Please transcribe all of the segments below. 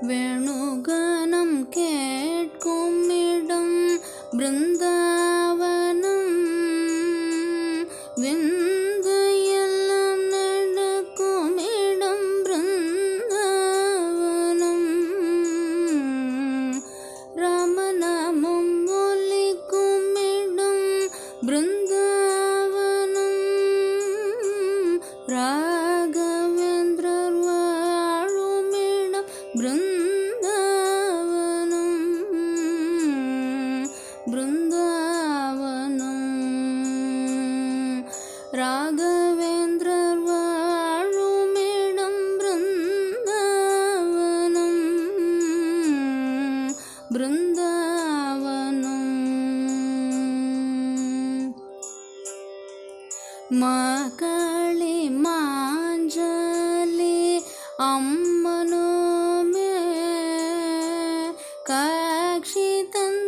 வேணுகனம் கேட்கும் இடம் பிருந்தாவனம் விந்து எல்லாம் நடக்கும் இடம் பிருந்தாவனம் ராமநாமம் ஒலிக்கும் இடம் பிருந்தாவனம் ராகவேந்திரர் வாழும் இடம் பிருந்த பிருந்தாவனம். ராகவேந்திரர் வாழும் இடம் பிருந்தாவனம். பிருந்தாவனம். மகளி மாஞ்சலி அம்மனோமே காட்சி தந்த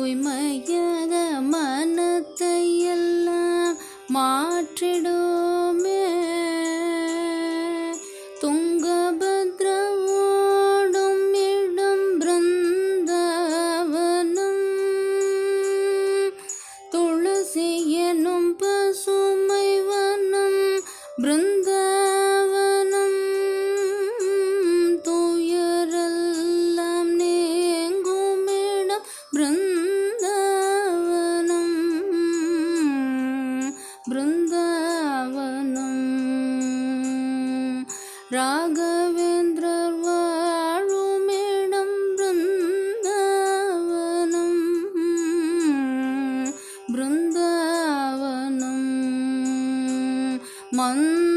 தூய்மையாக மனத்தை எல்லாம் மாற்றிடுமே. துங்கபத்ரோடும் இடும் பிருந்தாவனம் துளசி எனும் பசுமை வனம் பிருந்தாவனம் துயரெல்லாம் நீங்குமிடம் பிருந்த ராகவேந்திரர் வாழுமிடம் பிருந்தாவனம். பிருந்தாவனம். மந்திராலயம்